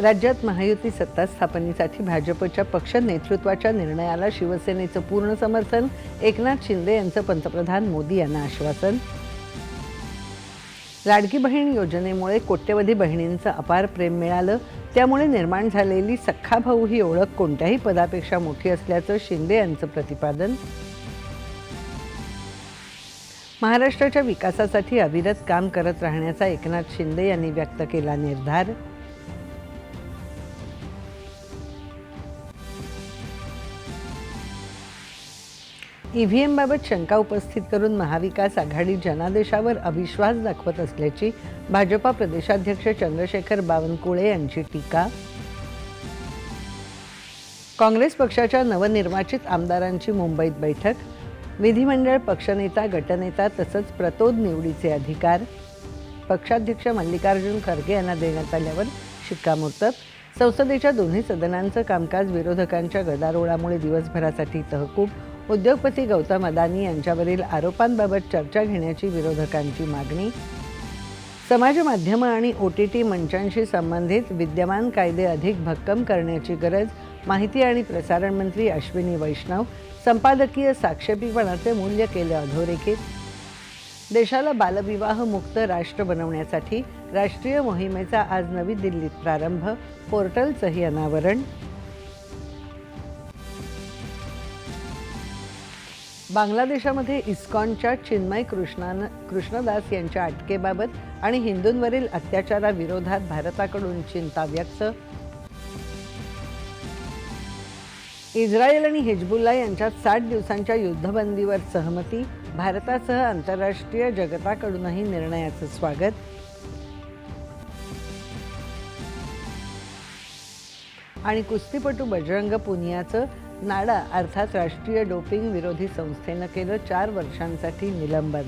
राज्यात महायुती सत्ता स्थापनेसाठी भाजपच्या पक्ष नेतृत्वाच्या निर्णयाला शिवसेनेचं पूर्ण समर्थन एकनाथ शिंदे यांचं पंतप्रधान मोदी यांना आश्वासन. लाडकी बहीण योजनेमुळे कोट्यवधी बहिणींचं अपार प्रेम मिळालं. त्यामुळे निर्माण झालेली सख्खा भाऊ ही ओळख कोणत्याही पदापेक्षा मोठी असल्याचं शिंदे यांचं प्रतिपादन. महाराष्ट्राच्या विकासासाठी अविरत काम करत राहण्याचा एकनाथ शिंदे यांनी व्यक्त केला निर्धार. ईव्हीएमबाबत शंका उपस्थित करून महाविकास आघाडी जनादेशावर अविश्वास दाखवत असल्याची भाजपा प्रदेशाध्यक्ष चंद्रशेखर बावनकुळे यांची टीका. काँग्रेस पक्षाच्या नवनिर्वाचित आमदारांची मुंबईत बैठक. विधिमंडळ पक्षनेता गटनेता तसंच प्रतोद निवडीचे अधिकार. पक्षाध्यक्ष मल्लिकार्जुन खरगे यांना देण्यात आल्यावर शिक्कामोर्तब. संसदेच्या दोन्ही सदनांचं कामकाज विरोधकांच्या गदारोळामुळे दिवसभरासाठी तहकूब. उद्योगपती गौतम अदानी यांच्यावरील आरोपांबाबत चर्चा घेण्याची विरोधकांची मागणी. समाज माध्यमं आणि ओ टी टी मंचांशी संबंधित विद्यमान कायदे अधिक भक्कम करण्याची गरज माहिती आणि प्रसारण मंत्री अश्विनी वैष्णव संपादकीय साक्षेपीपणाचे मूल्य केले अधोरेखित. देशाला बालविवाह मुक्त राष्ट्र बनवण्यासाठी राष्ट्रीय मोहिमेचा आज नवी दिल्लीत प्रारंभ पोर्टलचंही अनावरण. बांगलादेशामध्ये इस्कॉनच्या चिन्मय कृष्णान कृष्णदास यांच्या अटकेबाबत आणि हिंदूंवरील अत्याचाराविरोधात भारताकडून चिंता व्यक्त. इस्रायल आणि हिजबुल्ला यांच्यात साठ दिवसांच्या युद्धबंदीवर सहमती भारतासह आंतरराष्ट्रीय जगताकडूनही निर्णयाचं स्वागत. आणि कुस्तीपटू बजरंग पुनियाचं नाडा अर्थात राष्ट्रीय डोपिंग विरोधी संस्थेनं केलं चार वर्षांसाठी निलंबन.